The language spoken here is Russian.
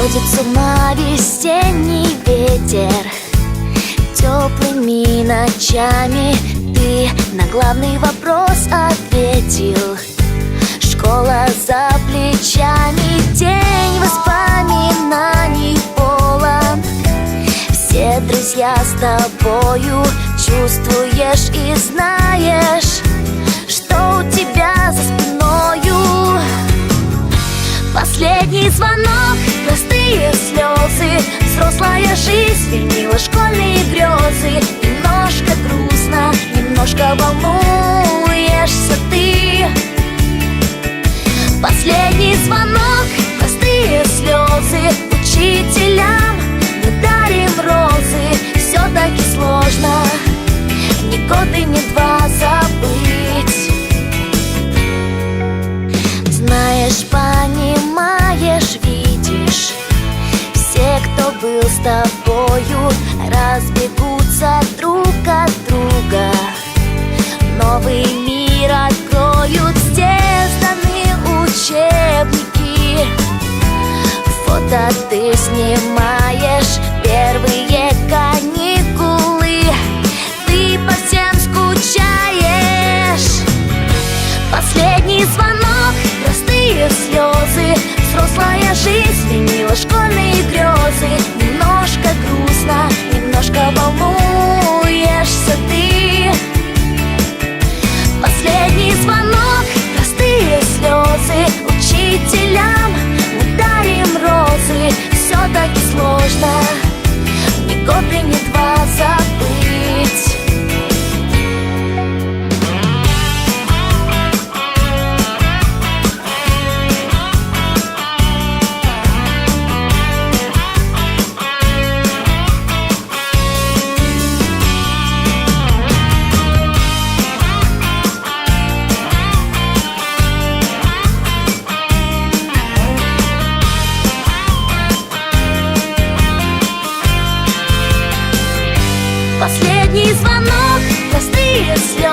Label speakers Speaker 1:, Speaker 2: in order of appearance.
Speaker 1: Сводит с ума весенний ветер. Теплыми ночами Ты на главный вопрос ответил. Школа за плечами День воспоминаний полон. Все друзья с тобою Чувствуешь и знаешь сменила школьные грезы. Немножко грустно, немножко волнуешься ты. Последний звонок, простые слезы. Учителям мы дарим розы. Все таки сложно, был с тобою. Разбегутся друг от друга. Новый мир откроют Здесь учебники. Фото ты снимаешь Последний